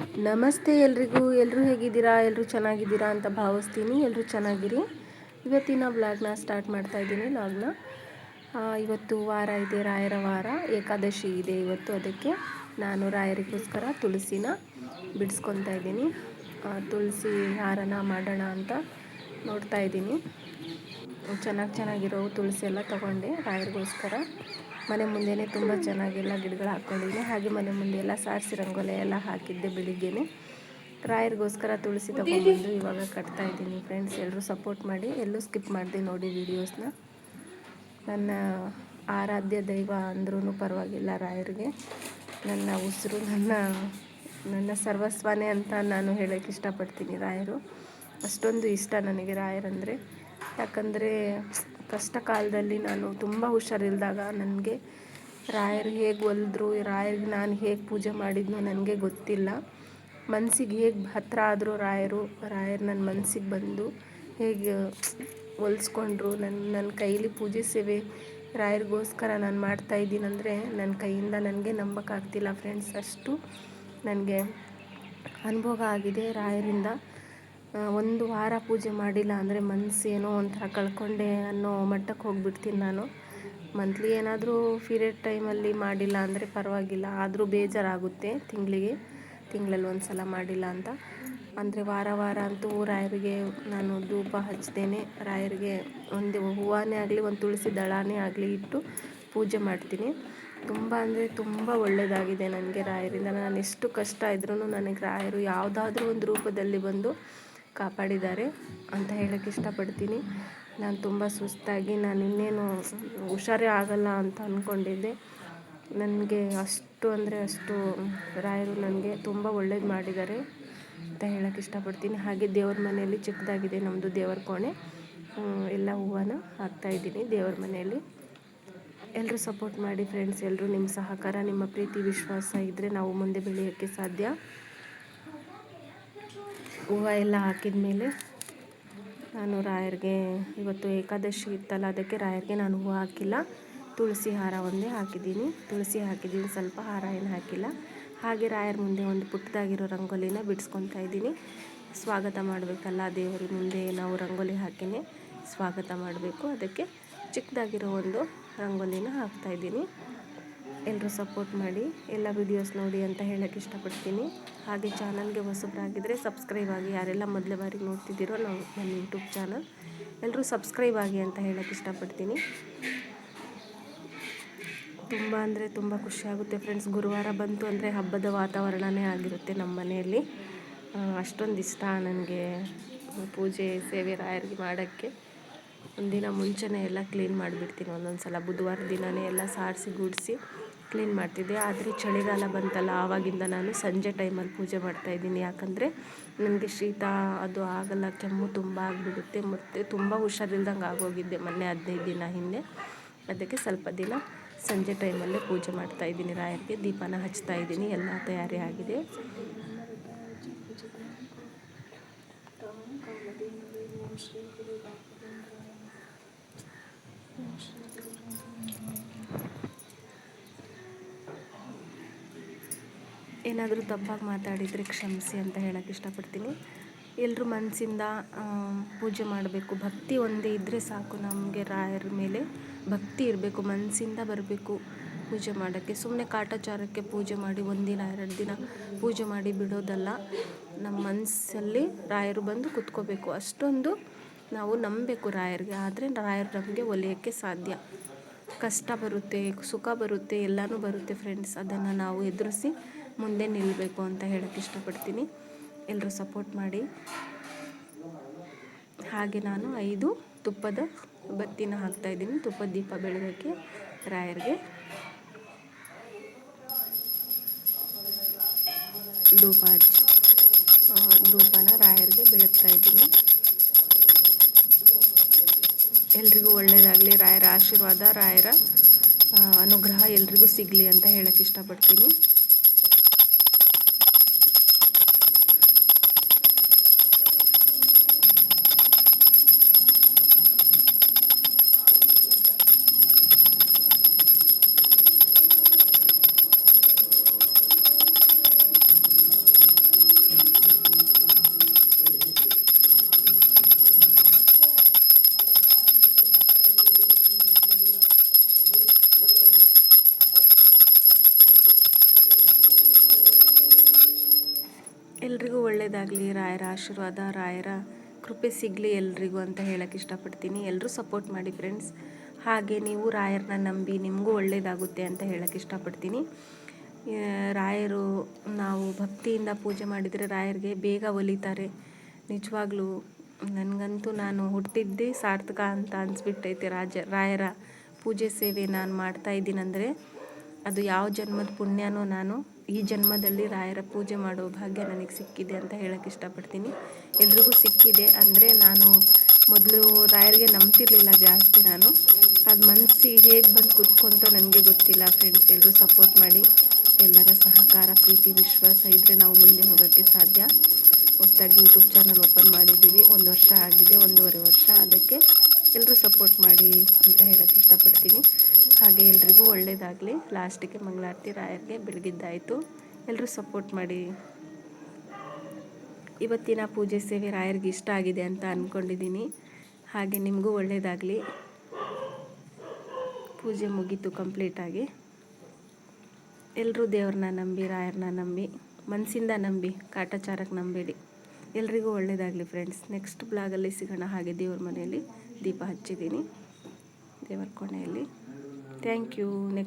ನಮಸ್ತೆ ಎಲ್ರಿಗೂ ಎಲ್ಲರೂ ಹೇಗಿದ್ದೀರಾ? ಎಲ್ಲರೂ ಚೆನ್ನಾಗಿದ್ದೀರಾ ಅಂತ ಭಾವಿಸ್ತೀನಿ. ಎಲ್ಲರೂ ಚೆನ್ನಾಗಿರಿ? ಇವತ್ತಿನ ಬ್ಲಾಗ್ನ ಸ್ಟಾರ್ಟ್ ಮಾಡ್ತಾ ಇದ್ದೀನಿ. ಲಾಗ್ನ ಇವತ್ತು ವಾರ ಇದೆ, ರಾಯರ ವಾರ. ಏಕಾದಶಿ ಇದೆ ಇವತ್ತು. ಅದಕ್ಕೆ ನಾನು ರಾಯರಿಗೋಸ್ಕರ ತುಳಸಿನ ಬಿಡಿಸ್ಕೊತಾ ಇದ್ದೀನಿ. ತುಳಸಿ ಹಾರನ ಮಾಡೋಣ ಅಂತ ನೋಡ್ತಾ ಇದ್ದೀನಿ. ಚೆನ್ನಾಗಿ ಚೆನ್ನಾಗಿರೋ ತುಳಸಿ ಎಲ್ಲ ತೊಗೊಂಡೆ ರಾಯರಿಗೋಸ್ಕರ. ಮನೆ ಮುಂದೆನೇ ತುಂಬ ಚೆನ್ನಾಗೆಲ್ಲ ಗಿಡಗಳು ಹಾಕ್ಕೊಂಡಿದ್ದೆ ಹಾಗೆ ಮನೆ ಮುಂದೆ ಎಲ್ಲ ಸಾರಿಸಿ ರಂಗೋಲೆ ಎಲ್ಲ ಹಾಕಿದ್ದೆ ಬೆಳಿಗ್ಗೆನೆ. ರಾಯರಿಗೋಸ್ಕರ ತುಳಸಿ ತೊಗೊಂಡು ಇವಾಗ ಕಟ್ತಾ ಇದ್ದೀನಿ ಫ್ರೆಂಡ್ಸ್. ಎಲ್ಲರೂ ಸಪೋರ್ಟ್ ಮಾಡಿ, ಎಲ್ಲೂ ಸ್ಕಿಪ್ ಮಾಡಿದೆ ನೋಡಿ ವೀಡಿಯೋಸ್ನ. ನನ್ನ ಆರಾಧ್ಯ ದೈವ ಅಂದ್ರೂ ಪರವಾಗಿಲ್ಲ ರಾಯರಿಗೆ. ನನ್ನ ಉಸಿರು, ನನ್ನ ನನ್ನ ಸರ್ವಸ್ವಾನೇ ಅಂತ ನಾನು ಹೇಳೋಕ್ಕೆ ಇಷ್ಟಪಡ್ತೀನಿ ರಾಯರು. ಅಷ್ಟೊಂದು ಇಷ್ಟ ನನಗೆ ರಾಯರಂದರೆ. ಯಾಕಂದರೆ ಕಷ್ಟ ಕಾಲದಲ್ಲಿ ನಾನು ತುಂಬ ಹುಷಾರಿಲ್ದಾಗ ನನಗೆ ರಾಯರು ಹೇಗೆ ಒಲಿದ್ರು ರಾಯರಿಗೆ ನಾನು ಹೇಗೆ ಪೂಜೆ ಮಾಡಿದ್ನೋ ನನಗೆ ಗೊತ್ತಿಲ್ಲ. ಮನಸ್ಸಿಗೆ ಹೇಗೆ ಹತ್ತಿರ ಆದರೂ ರಾಯರು ರಾಯರು ನನ್ನ ಮನಸ್ಸಿಗೆ ಬಂದು ಹೇಗೆ ಹೊಲಿಸ್ಕೊಂಡ್ರು ನನ್ನ ನನ್ನ ಕೈಲಿ ಪೂಜೆ ಸೇವೆ ರಾಯರಿಗೋಸ್ಕರ ನಾನು ಮಾಡ್ತಾ ಇದ್ದೀನಂದರೆ ನನ್ನ ಕೈಯಿಂದ ನನಗೆ ನಂಬಕ್ಕಾಗ್ತಿಲ್ಲ ಫ್ರೆಂಡ್ಸ್ ಅಷ್ಟು ನನಗೆ ಅನುಭವ ಆಗಿದೆ ರಾಯರಿಂದ. ಒಂದು ವಾರ ಪೂಜೆ ಮಾಡಿಲ್ಲ ಅಂದರೆ ಮನಸ್ಸು ಏನೋ ಒಂಥರ ಕಳ್ಕೊಂಡೆ ಅನ್ನೋ ಮಟ್ಟಕ್ಕೆ ಹೋಗ್ಬಿಡ್ತೀನಿ ನಾನು. ಮಂತ್ಲಿ ಏನಾದರೂ ಪೀರಿಯಡ್ ಟೈಮಲ್ಲಿ ಮಾಡಿಲ್ಲ ಅಂದರೆ ಪರವಾಗಿಲ್ಲ. ಆದರೂ ಬೇಜಾರಾಗುತ್ತೆ ತಿಂಗಳಿಗೆ. ತಿಂಗಳಲ್ಲಿ ಒಂದು ಸಲ ಮಾಡಿಲ್ಲ ಅಂತ. ಅಂದರೆ ವಾರ ವಾರ ಅಂತೂ ರಾಯರಿಗೆ ನಾನು ಧೂಪ ಹಚ್ತೇನೆ ರಾಯರಿಗೆ ಒಂದು ಹೂವನೇ ಆಗಲಿ, ಒಂದು ತುಳಸಿ ದಳನೇ ಆಗಲಿ ಇಟ್ಟು ಪೂಜೆ ಮಾಡ್ತೀನಿ. ತುಂಬ ಅಂದರೆ ತುಂಬ ಒಳ್ಳೆಯದಾಗಿದೆ ನನಗೆ ರಾಯರಿಂದ. ನಾನು ಎಷ್ಟು ಕಷ್ಟ ಇದ್ರೂ ನನಗೆ ರಾಯರು ಯಾವುದಾದ್ರೂ ಒಂದು ರೂಪದಲ್ಲಿ ಬಂದು ಕಾಪಾಡಿದ್ದಾರೆ ಅಂತ ಹೇಳೋಕ್ಕೆ ಇಷ್ಟಪಡ್ತೀನಿ. ನಾನು ತುಂಬ ಸುಸ್ತಾಗಿ, ನಾನು ಇನ್ನೇನು ಹುಷಾರೇ ಆಗಲ್ಲ ಅಂತ ಅಂದ್ಕೊಂಡಿದ್ದೆ ನನಗೆ ಅಷ್ಟು ಅಂದರೆ ಅಷ್ಟು ರಾಯರು ನನಗೆ ತುಂಬ ಒಳ್ಳೇದು ಮಾಡಿದ್ದಾರೆ ಅಂತ ಹೇಳೋಕ್ಕೆ ಇಷ್ಟಪಡ್ತೀನಿ. ಹಾಗೆ ದೇವ್ರ ಮನೆಯಲ್ಲಿ ಚಿಕ್ಕದಾಗಿದೆ ನಮ್ಮದು ದೇವರ ಕೋಣೆ. ಎಲ್ಲ ಹೂವನ ಹಾಕ್ತಾಯಿದ್ದೀನಿ ದೇವ್ರ ಮನೆಯಲ್ಲಿ. ಎಲ್ಲರೂ ಸಪೋರ್ಟ್ ಮಾಡಿ ಫ್ರೆಂಡ್ಸ್, ಎಲ್ಲರೂ ನಿಮ್ಮ ಸಹಕಾರ, ನಿಮ್ಮ ಪ್ರೀತಿ, ವಿಶ್ವಾಸ ಇದ್ದರೆ ನಾವು ಮುಂದೆ ಬೆಳೆಯೋಕ್ಕೆ ಸಾಧ್ಯ. ಹೂವು ಎಲ್ಲ ಹಾಕಿದ ಮೇಲೆ ನಾನು ರಾಯರಿಗೆ ಇವತ್ತು ಏಕಾದಶಿ ಇತ್ತಲ್ಲ, ಅದಕ್ಕೆ ರಾಯರಿಗೆ ನಾನು ಹೂವು ಹಾಕಿಲ್ಲ. ತುಳಸಿ ಹಾರ ಒಂದೇ ಹಾಕಿದ್ದೀನಿ. ತುಳಸಿ ಹಾಕಿದ್ದೀನಿ, ಸ್ವಲ್ಪ ಹಾರ ಏನು ಹಾಕಿಲ್ಲ. ಹಾಗೆ ರಾಯರ ಮುಂದೆ ಒಂದು ಪುಟ್ಟದಾಗಿರೋ ರಂಗೋಲಿನ ಬಿಡಿಸ್ಕೊತಾ ಇದ್ದೀನಿ. ಸ್ವಾಗತ ಮಾಡಬೇಕಲ್ಲ ದೇವರ, ಮುಂದೆ ನಾವು ರಂಗೋಲಿ ಹಾಕಿನೇ ಸ್ವಾಗತ ಮಾಡಬೇಕು. ಅದಕ್ಕೆ ಚಿಕ್ಕದಾಗಿರೋ ಒಂದು ರಂಗೋಲಿನ ಹಾಕ್ತಾಯಿದ್ದೀನಿ ಎಲ್ಲರೂ ಸಪೋರ್ಟ್ ಮಾಡಿ, ಎಲ್ಲ ವೀಡಿಯೋಸ್ ನೋಡಿ ಅಂತ ಹೇಳೋಕ್ಕೆ ಇಷ್ಟಪಡ್ತೀನಿ. ಹಾಗೆ ಚಾನಲ್ಗೆ ಹೊಸಬ್ರಾಗಿದ್ದರೆ ಸಬ್ಸ್ಕ್ರೈಬ್ ಆಗಿ, ಯಾರೆಲ್ಲ ಮೊದಲ ಬಾರಿಗೆ ನೋಡ್ತಿದ್ದೀರೋ ನಾವು ನನ್ನ ಯೂಟ್ಯೂಬ್ ಚಾನಲ್ ಎಲ್ಲರೂ ಸಬ್ಸ್ಕ್ರೈಬ್ ಆಗಿ ಅಂತ ಹೇಳೋಕ್ಕೆ ಇಷ್ಟಪಡ್ತೀನಿ. ತುಂಬ ಅಂದರೆ ತುಂಬ ಖುಷಿಯಾಗುತ್ತೆ ಫ್ರೆಂಡ್ಸ್ ಗುರುವಾರ ಬಂತು ಅಂದರೆ ಹಬ್ಬದ ವಾತಾವರಣವೇ ಆಗಿರುತ್ತೆ ನಮ್ಮ ಮನೆಯಲ್ಲಿ. ಅಷ್ಟೊಂದು ಇಷ್ಟ ನನಗೆ ಪೂಜೆ ಸೇವೆ ರಾಯರಿಗೆ ಮಾಡೋಕ್ಕೆ. ಒಂದಿನ ಮುಂಚೆನೇ ಎಲ್ಲ ಕ್ಲೀನ್ ಮಾಡಿಬಿಡ್ತೀನಿ ಒಂದೊಂದು ಸಲ ಬುಧವಾರ ದಿನವೇ ಎಲ್ಲ ಸಾರಿಸಿ ಗುಡಿಸಿ ಕ್ಲೀನ್ ಮಾಡ್ತಿದ್ದೆ. ಆದರೆ ಚಳಿಗಾಲ ಬಂತಲ್ಲ, ಆವಾಗಿಂದ ನಾನು ಸಂಜೆ ಟೈಮಲ್ಲಿ ಪೂಜೆ ಮಾಡ್ತಾಯಿದ್ದೀನಿ ಯಾಕಂದರೆ ನನಗೆ ಶೀತ ಅದು ಆಗಲ್ಲ, ಕೆಮ್ಮು ತುಂಬ ಆಗಿಬಿಡುತ್ತೆ. ಮತ್ತು ತುಂಬ ಹುಷಾರಿಲ್ದಂಗೆ ಆಗೋಗಿದ್ದೆ ಮೊನ್ನೆ ಹದಿನೈದು ದಿನ ಹಿಂದೆ. ಅದಕ್ಕೆ ಸ್ವಲ್ಪ ದಿನ ಸಂಜೆ ಟೈಮಲ್ಲೇ ಪೂಜೆ ಮಾಡ್ತಾ ಇದ್ದೀನಿ. ರಾಯರಿಗೆ ದೀಪನ ಹಚ್ತಾ ಇದ್ದೀನಿ. ಎಲ್ಲ ತಯಾರಿ ಆಗಿದೆ. ಏನಾದರೂ ತಪ್ಪಾಗಿ ಮಾತಾಡಿದರೆ ಕ್ಷಮಿಸಿ ಅಂತ ಹೇಳೋಕ್ಕೆ ಇಷ್ಟಪಡ್ತೀನಿ. ಎಲ್ಲರೂ ಮನಸ್ಸಿಂದ ಪೂಜೆ ಮಾಡಬೇಕು. ಭಕ್ತಿ ಒಂದೇ ಇದ್ದರೆ ಸಾಕು ನಮಗೆ ರಾಯರ ಮೇಲೆ. ಭಕ್ತಿ ಇರಬೇಕು ಮನಸ್ಸಿಂದ ಬರಬೇಕು ಪೂಜೆ ಮಾಡೋಕ್ಕೆ. ಸುಮ್ಮನೆ ಕಾಟಾಚಾರಕ್ಕೆ ಪೂಜೆ ಮಾಡಿ ಒಂದಿನ, ಎರಡು ದಿನ ಪೂಜೆ ಮಾಡಿ ಬಿಡೋದಲ್ಲ. ನಮ್ಮ ಮನಸ್ಸಲ್ಲಿ ರಾಯರು ಬಂದು ಕುತ್ಕೋಬೇಕು. ಅಷ್ಟೊಂದು ನಾವು ನಂಬಬೇಕು ರಾಯರಿಗೆ. ಆದರೆ ರಾಯರು ನಮಗೆ ಒಲಿಯೋಕ್ಕೆ ಸಾಧ್ಯ. ಕಷ್ಟ ಬರುತ್ತೆ, ಸುಖ ಬರುತ್ತೆ, ಎಲ್ಲನೂ ಬರುತ್ತೆ ಫ್ರೆಂಡ್ಸ್ ಅದನ್ನು ನಾವು ಎದುರಿಸಿ ಮುಂದೆ ನಿಲ್ಲಬೇಕು ಅಂತ ಹೇಳೋಕ್ಕೆ ಇಷ್ಟಪಡ್ತೀನಿ. ಎಲ್ಲರೂ ಸಪೋರ್ಟ್ ಮಾಡಿ. ಹಾಗೆ ನಾನು ಐದು ತುಪ್ಪದ ಬತ್ತಿನ ಹಾಕ್ತಾಯಿದ್ದೀನಿ ತುಪ್ಪದ ದೀಪ ಬೆಳಗೋಕ್ಕೆ ರಾಯರಿಗೆ. ಧೂಪ ಹಚ್ಚಿ ಧೂಪನ ರಾಯರಿಗೆ ಬೆಳಗ್ತಾ ಇದ್ದೀನಿ. ಎಲ್ರಿಗೂ ಒಳ್ಳೆಯದಾಗಲಿ ರಾಯರ ಆಶೀರ್ವಾದ, ರಾಯರ ಅನುಗ್ರಹ ಎಲ್ರಿಗೂ ಸಿಗಲಿ ಅಂತ ಹೇಳೋಕ್ಕೆ ಇಷ್ಟಪಡ್ತೀನಿ. ಎಲ್ರಿಗೂ ಒಳ್ಳೆಯದಾಗಲಿ ರಾಯರ ಆಶೀರ್ವಾದ, ರಾಯರ ಕೃಪೆ ಸಿಗಲಿ ಎಲ್ರಿಗೂ ಅಂತ ಹೇಳಕ್ಕೆ ಇಷ್ಟಪಡ್ತೀನಿ. ಎಲ್ಲರೂ ಸಪೋರ್ಟ್ ಮಾಡಿ ಫ್ರೆಂಡ್ಸ್ ಹಾಗೆ ನೀವು ರಾಯರನ್ನ ನಂಬಿ ನಿಮಗೂ ಒಳ್ಳೆಯದಾಗುತ್ತೆ ಅಂತ ಹೇಳಕ್ಕೆ ಇಷ್ಟಪಡ್ತೀನಿ. ರಾಯರು ನಾವು ಭಕ್ತಿಯಿಂದ ಪೂಜೆ ಮಾಡಿದರೆ ರಾಯರಿಗೆ ಬೇಗ ಒಲಿತಾರೆ. ನಿಜವಾಗ್ಲೂ ನನಗಂತೂ ನಾನು ಹುಟ್ಟಿದ್ದೇ ಸಾರ್ಥಕ ಅಂತ ಅನ್ಸ್ಬಿಟ್ಟೈತೆ ರಾಜ, ರಾಯರ ಪೂಜೆ ಸೇವೆ ನಾನು ಮಾಡ್ತಾ ಇದ್ದೀನಂದರೆ ಅದು ಯಾವ ಜನ್ಮದ ಪುಣ್ಯನೋ ನಾನು ಈ ಜನ್ಮದಲ್ಲಿ ರಾಯರ ಪೂಜೆ ಮಾಡೋ ಭಾಗ್ಯ ನನಗೆ ಸಿಕ್ಕಿದೆ ಅಂತ ಹೇಳಕ್ಕೆ ಇಷ್ಟಪಡ್ತೀನಿ. ಎಲ್ರಿಗೂ ಸಿಕ್ಕಿದೆ ಅಂದರೆ ನಾನು ಮೊದಲು ರಾಯರಿಗೆ ನಂಬ್ತಿರ್ಲಿಲ್ಲ ಜಾಸ್ತಿ ನಾನು. ಅದು ಮನಸ್ಸಿಗೆ ಹೇಗೆ ಬಂದು ಕೂತ್ಕೊಂತ ನನಗೆ ಗೊತ್ತಿಲ್ಲ ಫ್ರೆಂಡ್ಸ್ ಎಲ್ಲರೂ ಸಪೋರ್ಟ್ ಮಾಡಿ ಎಲ್ಲರ ಸಹಕಾರ, ಪ್ರೀತಿ, ವಿಶ್ವಾಸ ಇದ್ದರೆ ನಾವು ಮುಂದೆ ಹೋಗೋಕ್ಕೆ ಸಾಧ್ಯ. ಹೊಸದಾಗಿ ಯೂಟ್ಯೂಬ್ ಚಾನಲ್ ಓಪನ್ ಮಾಡಿದ್ದೀವಿ. ಒಂದು ವರ್ಷ ಆಗಿದೆ, ಒಂದೂವರೆ ವರ್ಷ, ಅದಕ್ಕೆ ಎಲ್ಲರೂ ಸಪೋರ್ಟ್ ಮಾಡಿ ಅಂತ ಹೇಳೋಕ್ಕೆ ಇಷ್ಟಪಡ್ತೀನಿ. ಹಾಗೆ ಎಲ್ರಿಗೂ ಒಳ್ಳೆಯದಾಗಲಿ ಲಾಸ್ಟಿಗೆ ಮಂಗಳಾರತಿ ರಾಯರಿಗೆ ಬೆಳಗಿದ್ದಾಯಿತು. ಎಲ್ಲರೂ ಸಪೋರ್ಟ್ ಮಾಡಿ. ಇವತ್ತಿನ ಪೂಜೆ ಸೇವೆ ರಾಯರಿಗೆ ಇಷ್ಟ ಆಗಿದೆ ಅಂತ ಅಂದ್ಕೊಂಡಿದ್ದೀನಿ ಹಾಗೆ ನಿಮಗೂ ಒಳ್ಳೆಯದಾಗಲಿ ಪೂಜೆ ಮುಗೀತು ಕಂಪ್ಲೀಟಾಗಿ ಎಲ್ಲರೂ ದೇವ್ರನ್ನ ನಂಬಿ, ರಾಯರನ್ನ ನಂಬಿ ಮನಸ್ಸಿಂದ ನಂಬಿ, ಕಾಟಾಚಾರಕ್ಕೆ ನಂಬೇಡಿ. ಎಲ್ರಿಗೂ ಒಳ್ಳೆಯದಾಗಲಿ ಫ್ರೆಂಡ್ಸ್ ನೆಕ್ಸ್ಟ್ ಬ್ಲಾಗಲ್ಲಿ ಸಿಗೋಣ ಹಾಗೆ ದೇವ್ರ ಮನೆಯಲ್ಲಿ ದೀಪ ಹಚ್ಚಿದ್ದೀನಿ. ದೇವರ ಕೋಣೆಯಲ್ಲಿ. Thank you next